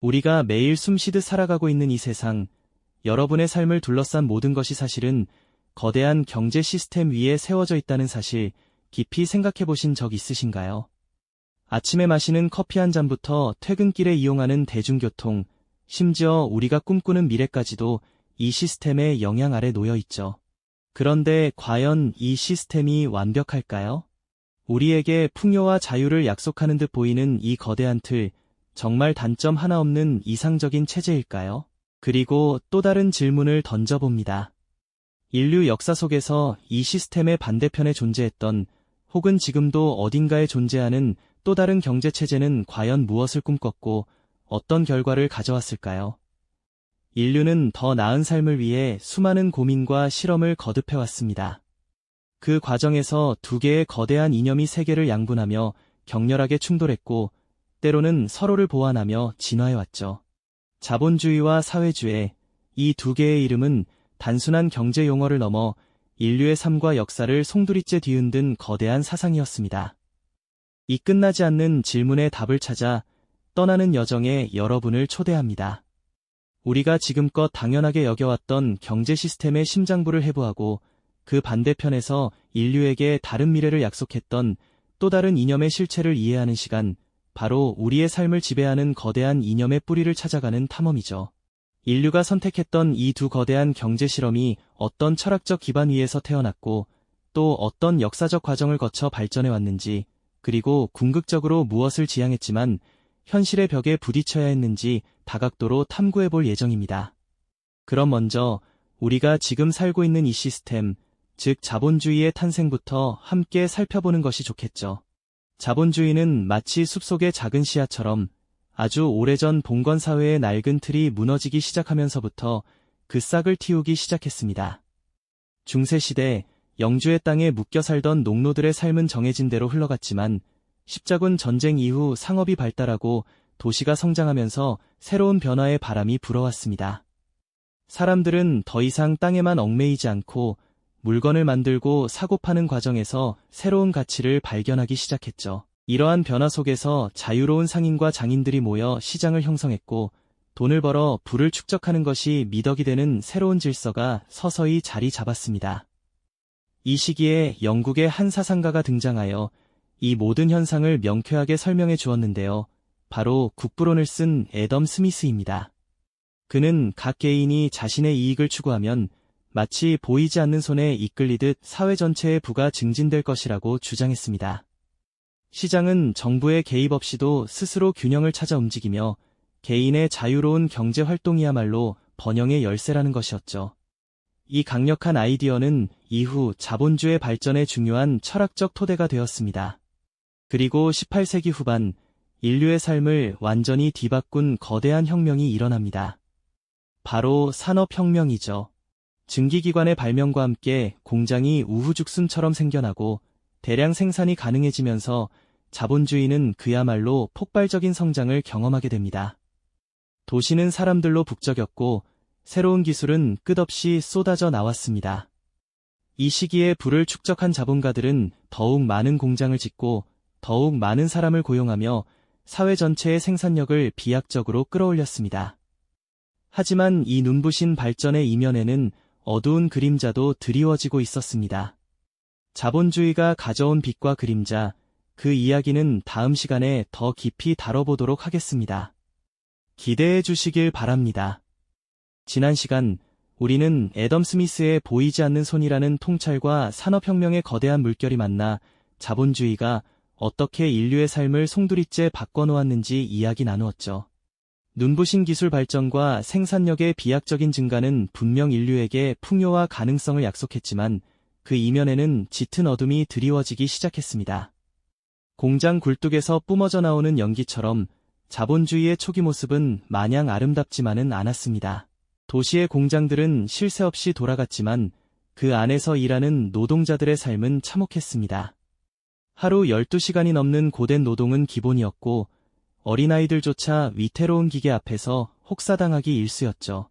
우리가 매일 숨쉬듯 살아가고 있는 이 세상, 여러분의 삶을 둘러싼 모든 것이 사실은 거대한 경제 시스템 위에 세워져 있다는 사실 깊이 생각해 보신 적 있으신가요? 아침에 마시는 커피 한 잔부터 퇴근길에 이용하는 대중교통, 심지어 우리가 꿈꾸는 미래까지도 이 시스템의 영향 아래 놓여 있죠. 그런데 과연 이 시스템이 완벽할까요? 우리에게 풍요와 자유를 약속하는 듯 보이는 이 거대한 틀, 정말 단점 하나 없는 이상적인 체제일까요? 그리고 또 다른 질문을 던져봅니다. 인류 역사 속에서 이 시스템의 반대편에 존재했던 혹은 지금도 어딘가에 존재하는 또 다른 경제 체제는 과연 무엇을 꿈꿨고 어떤 결과를 가져왔을까요? 인류는 더 나은 삶을 위해 수많은 고민과 실험을 거듭해왔습니다. 그 과정에서 두 개의 거대한 이념이 세계를 양분하며 격렬하게 충돌했고 때로는 서로를 보완하며 진화해왔죠. 자본주의와 사회주의, 이 두 개의 이름은 단순한 경제 용어를 넘어 인류의 삶과 역사를 송두리째 뒤흔든 거대한 사상이었습니다. 이 끝나지 않는 질문의 답을 찾아 떠나는 여정에 여러분을 초대합니다. 우리가 지금껏 당연하게 여겨왔던 경제 시스템의 심장부를 해부하고 그 반대편에서 인류에게 다른 미래를 약속했던 또 다른 이념의 실체를 이해하는 시간, 바로 우리의 삶을 지배하는 거대한 이념의 뿌리를 찾아가는 탐험이죠. 인류가 선택했던 이 두 거대한 경제 실험이 어떤 철학적 기반 위에서 태어났고 또 어떤 역사적 과정을 거쳐 발전해 왔는지 그리고 궁극적으로 무엇을 지향했지만 현실의 벽에 부딪혀야 했는지 다각도로 탐구해 볼 예정입니다. 그럼 먼저 우리가 지금 살고 있는 이 시스템, 즉 자본주의의 탄생부터 함께 살펴보는 것이 좋겠죠. 자본주의는 마치 숲속의 작은 씨앗처럼 아주 오래전 봉건 사회의 낡은 틀이 무너지기 시작하면서부터 그 싹을 틔우기 시작했습니다. 중세시대 영주의 땅에 묶여 살던 농노들의 삶은 정해진 대로 흘러갔지만 십자군 전쟁 이후 상업이 발달하고 도시가 성장하면서 새로운 변화의 바람이 불어왔습니다. 사람들은 더 이상 땅에만 얽매이지 않고 물건을 만들고 사고 파는 과정에서 새로운 가치를 발견하기 시작했죠. 이러한 변화 속에서 자유로운 상인과 장인들이 모여 시장을 형성했고 돈을 벌어 부를 축적하는 것이 미덕이 되는 새로운 질서가 서서히 자리 잡았습니다. 이 시기에 영국의 한 사상가가 등장하여 이 모든 현상을 명쾌하게 설명해 주었는데요. 바로 국부론을 쓴 애덤 스미스입니다. 그는 각 개인이 자신의 이익을 추구하면 마치 보이지 않는 손에 이끌리듯 사회 전체의 부가 증진될 것이라고 주장했습니다. 시장은 정부의 개입 없이도 스스로 균형을 찾아 움직이며 개인의 자유로운 경제 활동이야말로 번영의 열쇠라는 것이었죠. 이 강력한 아이디어는 이후 자본주의 발전에 중요한 철학적 토대가 되었습니다. 그리고 18세기 후반 인류의 삶을 완전히 뒤바꾼 거대한 혁명이 일어납니다. 바로 산업혁명이죠. 증기기관의 발명과 함께 공장이 우후죽순처럼 생겨나고 대량 생산이 가능해지면서 자본주의는 그야말로 폭발적인 성장을 경험하게 됩니다. 도시는 사람들로 북적였고 새로운 기술은 끝없이 쏟아져 나왔습니다. 이 시기에 부를 축적한 자본가들은 더욱 많은 공장을 짓고 더욱 많은 사람을 고용하며 사회 전체의 생산력을 비약적으로 끌어올렸습니다. 하지만 이 눈부신 발전의 이면에는 어두운 그림자도 드리워지고 있었습니다. 자본주의가 가져온 빛과 그림자, 그 이야기는 다음 시간에 더 깊이 다뤄보도록 하겠습니다. 기대해 주시길 바랍니다. 지난 시간 우리는 애덤 스미스의 보이지 않는 손이라는 통찰과 산업혁명의 거대한 물결이 만나 자본주의가 어떻게 인류의 삶을 송두리째 바꿔놓았는지 이야기 나누었죠. 눈부신 기술 발전과 생산력의 비약적인 증가는 분명 인류에게 풍요와 가능성을 약속했지만 그 이면에는 짙은 어둠이 드리워지기 시작했습니다. 공장 굴뚝에서 뿜어져 나오는 연기처럼 자본주의의 초기 모습은 마냥 아름답지만은 않았습니다. 도시의 공장들은 쉴새 없이 돌아갔지만 그 안에서 일하는 노동자들의 삶은 참혹했습니다. 하루 12시간이 넘는 고된 노동은 기본이었고 어린아이들조차 위태로운 기계 앞에서 혹사당하기 일쑤였죠.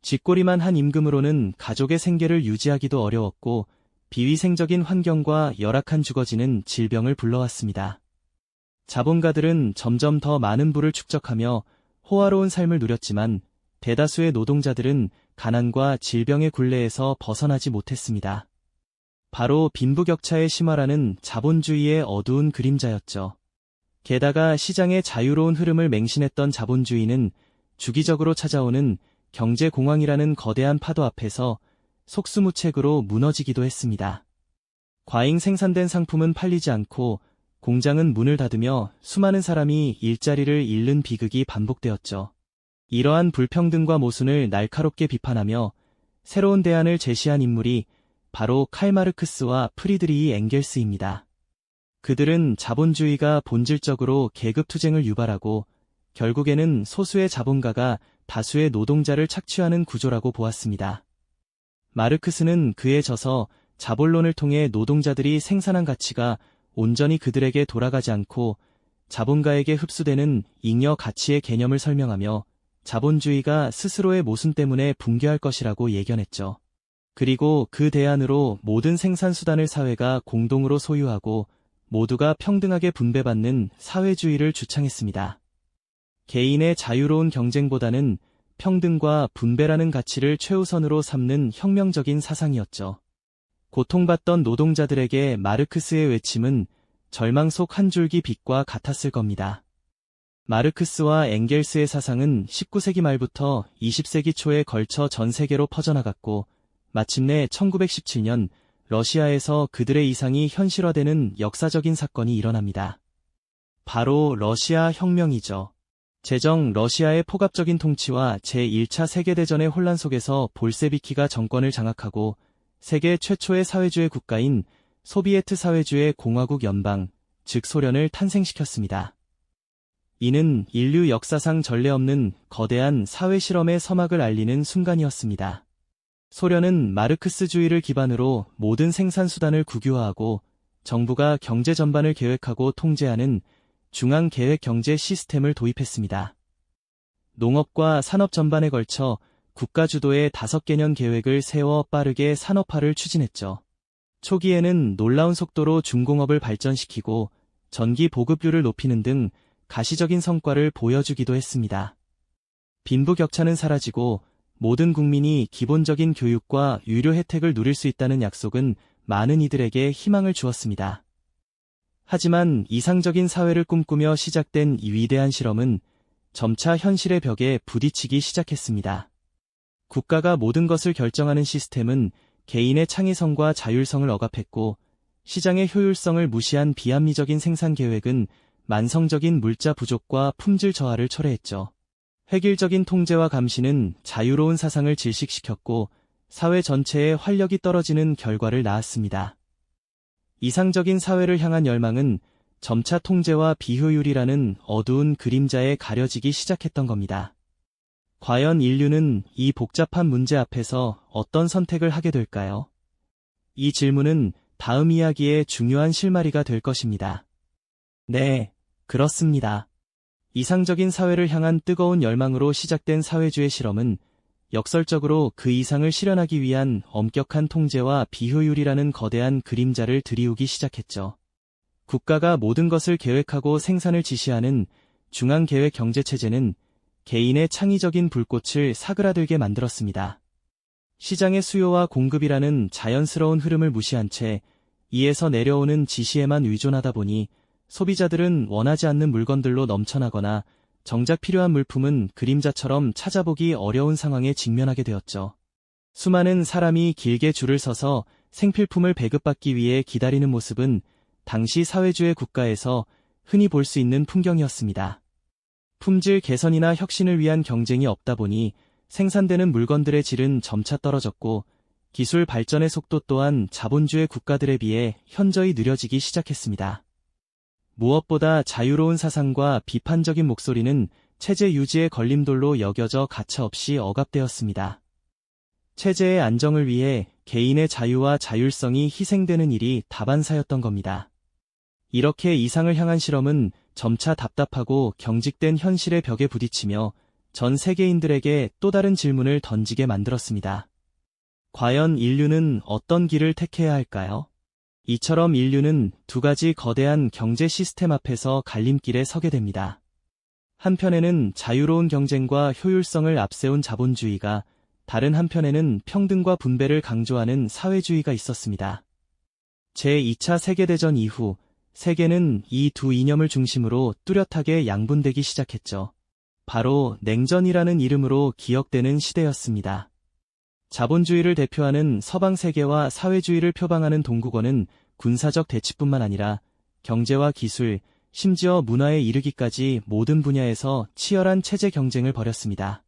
쥐꼬리만 한 임금으로는 가족의 생계를 유지하기도 어려웠고 비위생적인 환경과 열악한 주거지는 질병을 불러왔습니다. 자본가들은 점점 더 많은 부를 축적하며 호화로운 삶을 누렸지만 대다수의 노동자들은 가난과 질병의 굴레에서 벗어나지 못했습니다. 바로 빈부격차의 심화라는 자본주의의 어두운 그림자였죠. 게다가 시장의 자유로운 흐름을 맹신했던 자본주의는 주기적으로 찾아오는 경제공황이라는 거대한 파도 앞에서 속수무책으로 무너지기도 했습니다. 과잉 생산된 상품은 팔리지 않고 공장은 문을 닫으며 수많은 사람이 일자리를 잃는 비극이 반복되었죠. 이러한 불평등과 모순을 날카롭게 비판하며 새로운 대안을 제시한 인물이 바로 칼 마르크스와 프리드리히 앵겔스입니다. 그들은 자본주의가 본질적으로 계급투쟁을 유발하고 결국에는 소수의 자본가가 다수의 노동자를 착취하는 구조라고 보았습니다. 마르크스는 그에 져서 자본론을 통해 노동자들이 생산한 가치가 온전히 그들에게 돌아가지 않고 자본가에게 흡수되는 잉여 가치의 개념을 설명하며 자본주의가 스스로의 모순 때문에 붕괴할 것이라고 예견했죠. 그리고 그 대안으로 모든 생산수단을 사회가 공동으로 소유하고 모두가 평등하게 분배받는 사회주의를 주창했습니다. 개인의 자유로운 경쟁보다는 평등과 분배라는 가치를 최우선으로 삼는 혁명적인 사상이었죠. 고통받던 노동자들에게 마르크스의 외침은 절망 속 한 줄기 빛과 같았을 겁니다. 마르크스와 앵겔스의 사상은 19세기 말부터 20세기 초에 걸쳐 전 세계로 퍼져나갔고 마침내 1917년 러시아에서 그들의 이상이 현실화되는 역사적인 사건이 일어납니다. 바로 러시아 혁명이죠. 제정 러시아의 포갑적인 통치와 제1차 세계대전의 혼란 속에서 볼세비키가 정권을 장악하고 세계 최초의 사회주의 국가인 소비에트 사회주의 공화국 연방, 즉 소련을 탄생시켰습니다. 이는 인류 역사상 전례 없는 거대한 사회 실험의 서막을 알리는 순간이었습니다. 소련은 마르크스주의를 기반으로 모든 생산수단을 국유화하고 정부가 경제 전반을 계획하고 통제하는 중앙계획 경제 시스템을 도입했습니다. 농업과 산업 전반에 걸쳐 국가 주도의 다섯 개년 계획을 세워 빠르게 산업화를 추진했죠. 초기에는 놀라운 속도로 중공업을 발전시키고 전기 보급률을 높이는 등 가시적인 성과를 보여주기도 했습니다. 빈부격차는 사라지고 모든 국민이 기본적인 교육과 유료 혜택을 누릴 수 있다는 약속은 많은 이들에게 희망을 주었습니다. 하지만 이상적인 사회를 꿈꾸며 시작된 이 위대한 실험은 점차 현실의 벽에 부딪히기 시작했습니다. 국가가 모든 것을 결정하는 시스템은 개인의 창의성과 자율성을 억압했고 시장의 효율성을 무시한 비합리적인 생산 계획은 만성적인 물자 부족과 품질 저하를 초래했죠. 획일적인 통제와 감시는 자유로운 사상을 질식시켰고 사회 전체의 활력이 떨어지는 결과를 낳았습니다. 이상적인 사회를 향한 열망은 점차 통제와 비효율이라는 어두운 그림자에 가려지기 시작했던 겁니다. 과연 인류는 이 복잡한 문제 앞에서 어떤 선택을 하게 될까요? 이 질문은 다음 이야기의 중요한 실마리가 될 것입니다. 네, 그렇습니다. 이상적인 사회를 향한 뜨거운 열망으로 시작된 사회주의 실험은 역설적으로 그 이상을 실현하기 위한 엄격한 통제와 비효율이라는 거대한 그림자를 들이우기 시작했죠. 국가가 모든 것을 계획하고 생산을 지시하는 중앙계획 경제체제는 개인의 창의적인 불꽃을 사그라들게 만들었습니다. 시장의 수요와 공급이라는 자연스러운 흐름을 무시한 채 이에서 내려오는 지시에만 의존하다 보니 소비자들은 원하지 않는 물건들로 넘쳐나거나 정작 필요한 물품은 그림자처럼 찾아보기 어려운 상황에 직면하게 되었죠. 수많은 사람이 길게 줄을 서서 생필품을 배급받기 위해 기다리는 모습은 당시 사회주의 국가에서 흔히 볼 수 있는 풍경이었습니다. 품질 개선이나 혁신을 위한 경쟁이 없다 보니 생산되는 물건들의 질은 점차 떨어졌고 기술 발전의 속도 또한 자본주의 국가들에 비해 현저히 느려지기 시작했습니다. 무엇보다 자유로운 사상과 비판적인 목소리는 체제 유지의 걸림돌로 여겨져 가차없이 억압되었습니다. 체제의 안정을 위해 개인의 자유와 자율성이 희생되는 일이 다반사였던 겁니다. 이렇게 이상을 향한 실험은 점차 답답하고 경직된 현실의 벽에 부딪히며 전 세계인들에게 또 다른 질문을 던지게 만들었습니다. 과연 인류는 어떤 길을 택해야 할까요? 이처럼 인류는 두 가지 거대한 경제 시스템 앞에서 갈림길에 서게 됩니다. 한편에는 자유로운 경쟁과 효율성을 앞세운 자본주의가 다른 한편에는 평등과 분배를 강조하는 사회주의가 있었습니다. 제2차 세계대전 이후 세계는 이 두 이념을 중심으로 뚜렷하게 양분되기 시작했죠. 바로 냉전이라는 이름으로 기억되는 시대였습니다. 자본주의를 대표하는 서방 세계와 사회주의를 표방하는 동국어는 군사적 대치뿐만 아니라 경제와 기술, 심지어 문화에 이르기까지 모든 분야에서 치열한 체제 경쟁을 벌였습니다.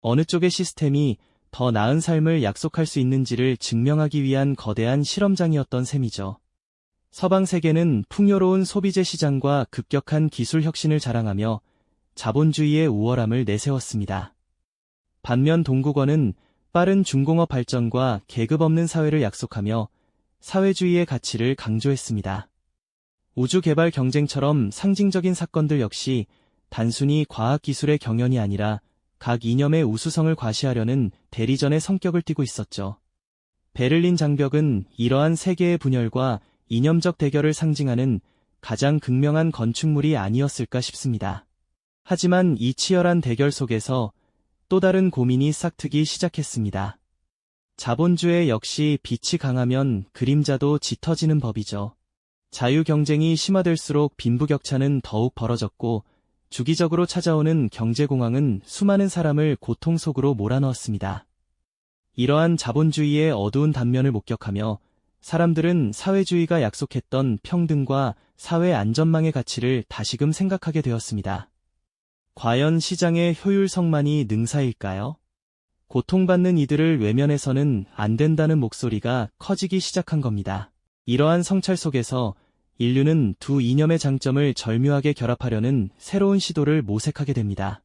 어느 쪽의 시스템이 더 나은 삶을 약속할 수 있는지를 증명하기 위한 거대한 실험장이었던 셈이죠. 서방 세계는 풍요로운 소비재 시장과 급격한 기술 혁신을 자랑하며 자본주의의 우월함을 내세웠습니다. 반면 동국어는 빠른 중공업 발전과 계급 없는 사회를 약속하며 사회주의의 가치를 강조했습니다. 우주개발 경쟁처럼 상징적인 사건들 역시 단순히 과학기술의 경연이 아니라 각 이념의 우수성을 과시하려는 대리전의 성격을 띠고 있었죠. 베를린 장벽은 이러한 세계의 분열과 이념적 대결을 상징하는 가장 극명한 건축물이 아니었을까 싶습니다. 하지만 이 치열한 대결 속에서 또 다른 고민이 싹트기 시작했습니다. 자본주의 역시 빛이 강하면 그림자도 짙어지는 법이죠. 자유 경쟁이 심화될수록 빈부격차는 더욱 벌어졌고 주기적으로 찾아오는 경제공황은 수많은 사람을 고통 속으로 몰아넣었습니다. 이러한 자본주의의 어두운 단면을 목격하며 사람들은 사회주의가 약속했던 평등과 사회 안전망의 가치를 다시금 생각하게 되었습니다. 과연 시장의 효율성만이 능사일까요? 고통받는 이들을 외면해서는 안 된다는 목소리가 커지기 시작한 겁니다. 이러한 성찰 속에서 인류는 두 이념의 장점을 절묘하게 결합하려는 새로운 시도를 모색하게 됩니다.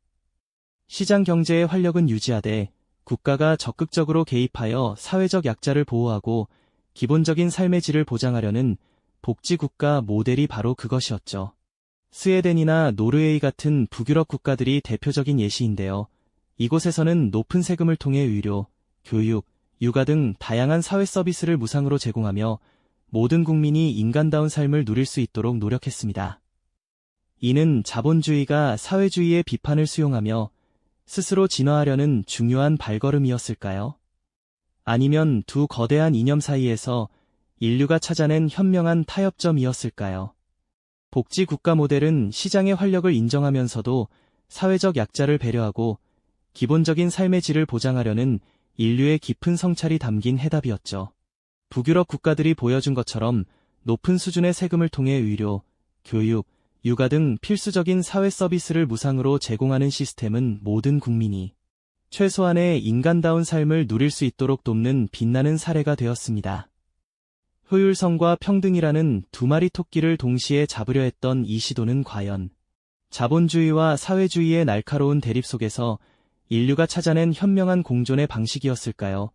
시장 경제의 활력은 유지하되 국가가 적극적으로 개입하여 사회적 약자를 보호하고 기본적인 삶의 질을 보장하려는 복지국가 모델이 바로 그것이었죠. 스웨덴이나 노르웨이 같은 북유럽 국가들이 대표적인 예시인데요. 이곳에서는 높은 세금을 통해 의료, 교육, 육아 등 다양한 사회 서비스를 무상으로 제공하며 모든 국민이 인간다운 삶을 누릴 수 있도록 노력했습니다. 이는 자본주의가 사회주의의 비판을 수용하며 스스로 진화하려는 중요한 발걸음이었을까요? 아니면 두 거대한 이념 사이에서 인류가 찾아낸 현명한 타협점이었을까요? 복지 국가 모델은 시장의 활력을 인정하면서도 사회적 약자를 배려하고 기본적인 삶의 질을 보장하려는 인류의 깊은 성찰이 담긴 해답이었죠. 북유럽 국가들이 보여준 것처럼 높은 수준의 세금을 통해 의료, 교육, 육아 등 필수적인 사회 서비스를 무상으로 제공하는 시스템은 모든 국민이 최소한의 인간다운 삶을 누릴 수 있도록 돕는 빛나는 사례가 되었습니다. 효율성과 평등이라는 두 마리 토끼를 동시에 잡으려 했던 이 시도는 과연 자본주의와 사회주의의 날카로운 대립 속에서 인류가 찾아낸 현명한 공존의 방식이었을까요?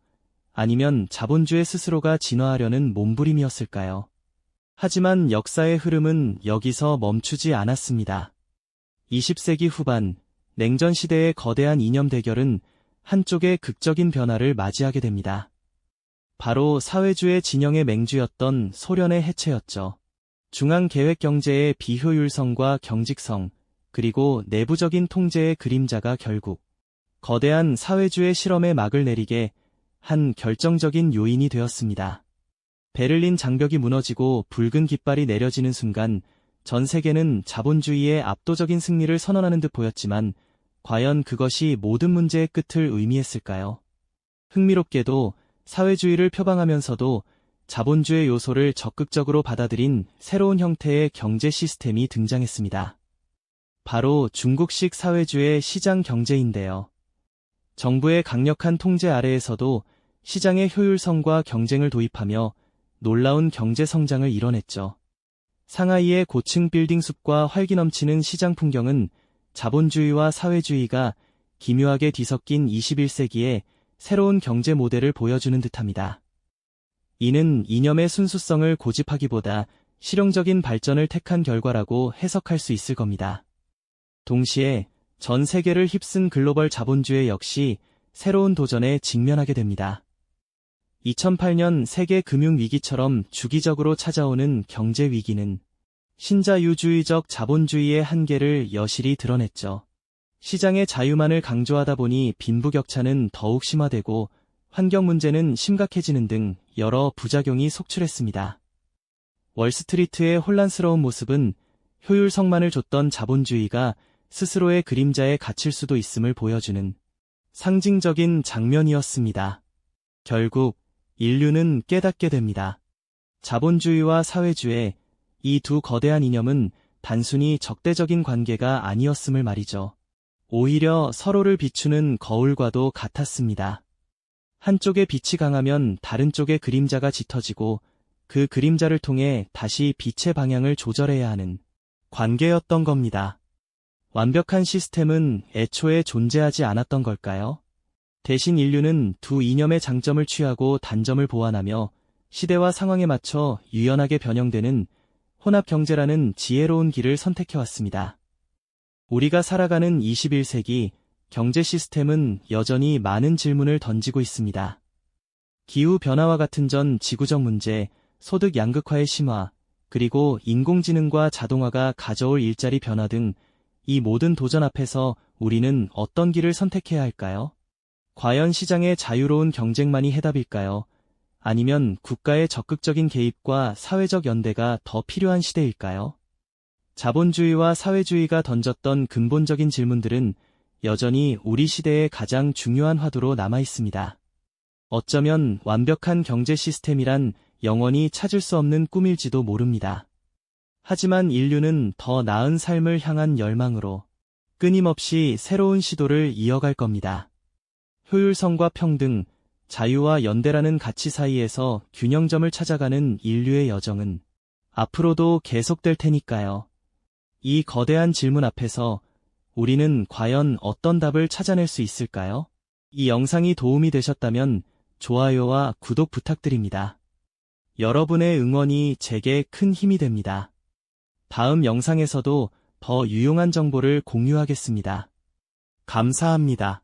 아니면 자본주의 스스로가 진화하려는 몸부림이었을까요? 하지만 역사의 흐름은 여기서 멈추지 않았습니다. 20세기 후반 냉전 시대의 거대한 이념 대결은 한쪽의 극적인 변화를 맞이하게 됩니다. 바로 사회주의 진영의 맹주였던 소련의 해체였죠. 중앙계획 경제의 비효율성과 경직성, 그리고 내부적인 통제의 그림자가 결국 거대한 사회주의 실험에 막을 내리게 한 결정적인 요인이 되었습니다. 베를린 장벽이 무너지고 붉은 깃발이 내려지는 순간 전 세계는 자본주의의 압도적인 승리를 선언하는 듯 보였지만 과연 그것이 모든 문제의 끝을 의미했을까요? 흥미롭게도 사회주의를 표방하면서도 자본주의 요소를 적극적으로 받아들인 새로운 형태의 경제 시스템이 등장했습니다. 바로 중국식 사회주의 시장 경제인데요. 정부의 강력한 통제 아래에서도 시장의 효율성과 경쟁을 도입하며 놀라운 경제 성장을 이뤄냈죠. 상하이의 고층 빌딩 숲과 활기 넘치는 시장 풍경은 자본주의와 사회주의가 기묘하게 뒤섞인 21세기에 새로운 경제 모델을 보여주는 듯합니다. 이는 이념의 순수성을 고집하기보다 실용적인 발전을 택한 결과라고 해석할 수 있을 겁니다. 동시에 전 세계를 휩쓴 글로벌 자본주의 역시 새로운 도전에 직면하게 됩니다. 2008년 세계 금융위기처럼 주기적으로 찾아오는 경제 위기는 신자유주의적 자본주의의 한계를 여실히 드러냈죠. 시장의 자유만을 강조하다 보니 빈부격차는 더욱 심화되고 환경 문제는 심각해지는 등 여러 부작용이 속출했습니다. 월스트리트의 혼란스러운 모습은 효율성만을 줬던 자본주의가 스스로의 그림자에 갇힐 수도 있음을 보여주는 상징적인 장면이었습니다. 결국 인류는 깨닫게 됩니다. 자본주의와 사회주의 이 두 거대한 이념은 단순히 적대적인 관계가 아니었음을 말이죠. 오히려 서로를 비추는 거울과도 같았습니다. 한쪽의 빛이 강하면 다른 쪽의 그림자가 짙어지고 그 그림자를 통해 다시 빛의 방향을 조절해야 하는 관계였던 겁니다. 완벽한 시스템은 애초에 존재하지 않았던 걸까요? 대신 인류는 두 이념의 장점을 취하고 단점을 보완하며 시대와 상황에 맞춰 유연하게 변형되는 혼합 경제라는 지혜로운 길을 선택해왔습니다. 우리가 살아가는 21세기 경제 시스템은 여전히 많은 질문을 던지고 있습니다. 기후 변화와 같은 전 지구적 문제, 소득 양극화의 심화, 그리고 인공지능과 자동화가 가져올 일자리 변화 등 이 모든 도전 앞에서 우리는 어떤 길을 선택해야 할까요? 과연 시장의 자유로운 경쟁만이 해답일까요? 아니면 국가의 적극적인 개입과 사회적 연대가 더 필요한 시대일까요? 자본주의와 사회주의가 던졌던 근본적인 질문들은 여전히 우리 시대의 가장 중요한 화두로 남아 있습니다. 어쩌면 완벽한 경제 시스템이란 영원히 찾을 수 없는 꿈일지도 모릅니다. 하지만 인류는 더 나은 삶을 향한 열망으로 끊임없이 새로운 시도를 이어갈 겁니다. 효율성과 평등, 자유와 연대라는 가치 사이에서 균형점을 찾아가는 인류의 여정은 앞으로도 계속될 테니까요. 이 거대한 질문 앞에서 우리는 과연 어떤 답을 찾아낼 수 있을까요? 이 영상이 도움이 되셨다면 좋아요와 구독 부탁드립니다. 여러분의 응원이 제게 큰 힘이 됩니다. 다음 영상에서도 더 유용한 정보를 공유하겠습니다. 감사합니다.